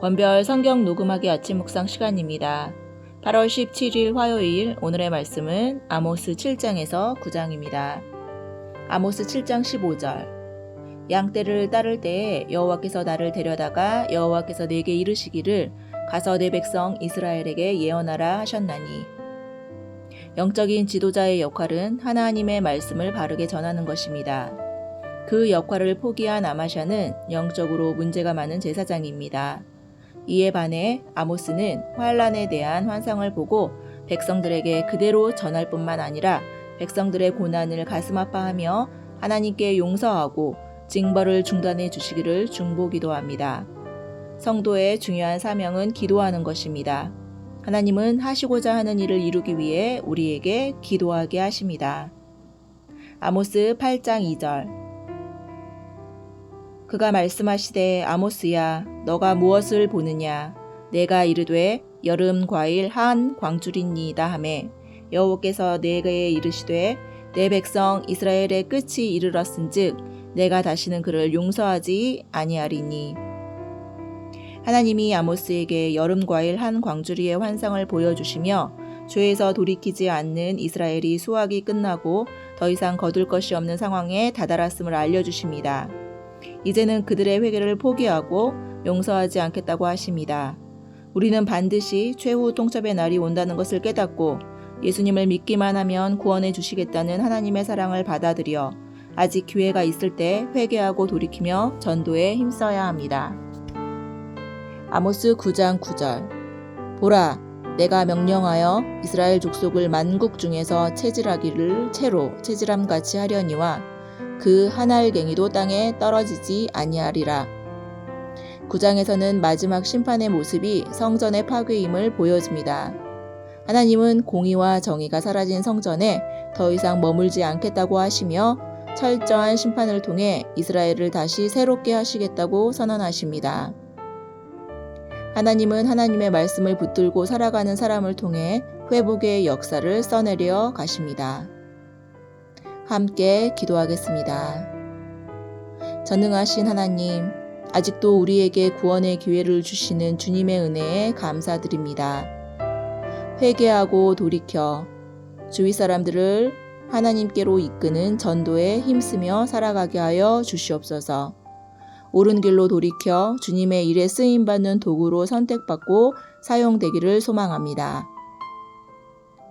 권별 성경 녹음하기 아침 묵상 시간입니다. 8월 17일 화요일 오늘의 말씀은 아모스 7장에서 9장입니다. 아모스 7장 15절 양떼를 따를 때에 여호와께서 나를 데려다가 여호와께서 내게 이르시기를 가서 내 백성 이스라엘에게 예언하라 하셨나니 영적인 지도자의 역할은 하나님의 말씀을 바르게 전하는 것입니다. 그 역할을 포기한 아마샤는 영적으로 문제가 많은 제사장입니다. 이에 반해 아모스는 환란에 대한 환상을 보고 백성들에게 그대로 전할 뿐만 아니라 백성들의 고난을 가슴 아파하며 하나님께 용서하고 징벌을 중단해 주시기를 중보 기도 합니다. 성도의 중요한 사명은 기도하는 것입니다. 하나님은 하시고자 하는 일을 이루기 위해 우리에게 기도하게 하십니다. 아모스 8장 2절 그가 말씀하시되 아모스야 너가 무엇을 보느냐 내가 이르되 여름 과일 한 광줄이니이다 하매 여호와께서 내게 이르시되 내 백성 이스라엘의 끝이 이르렀은즉 내가 다시는 그를 용서하지 아니하리니 하나님이 아모스에게 여름 과일 한 광주리의 환상을 보여주시며 죄에서 돌이키지 않는 이스라엘이 수확이 끝나고 더 이상 거둘 것이 없는 상황에 다다랐음을 알려주십니다. 이제는 그들의 회개를 포기하고 용서하지 않겠다고 하십니다. 우리는 반드시 최후 통첩의 날이 온다는 것을 깨닫고 예수님을 믿기만 하면 구원해 주시겠다는 하나님의 사랑을 받아들여 아직 기회가 있을 때 회개하고 돌이키며 전도에 힘써야 합니다. 아모스 9장 9절 보라 내가 명령하여 이스라엘 족속을 만국 중에서 체질하기를 채로 체질함 같이 하려니와 그 한 알갱이도 땅에 떨어지지 아니하리라. 9장에서는 마지막 심판의 모습이 성전의 파괴임을 보여줍니다. 하나님은 공의와 정의가 사라진 성전에 더 이상 머물지 않겠다고 하시며 철저한 심판을 통해 이스라엘을 다시 새롭게 하시겠다고 선언하십니다. 하나님은 하나님의 말씀을 붙들고 살아가는 사람을 통해 회복의 역사를 써내려 가십니다. 함께 기도하겠습니다. 전능하신 하나님, 아직도 우리에게 구원의 기회를 주시는 주님의 은혜에 감사드립니다. 회개하고 돌이켜 주위 사람들을 하나님께로 이끄는 전도에 힘쓰며 살아가게 하여 주시옵소서. 옳은 길로 돌이켜 주님의 일에 쓰임 받는 도구로 선택받고 사용되기를 소망합니다.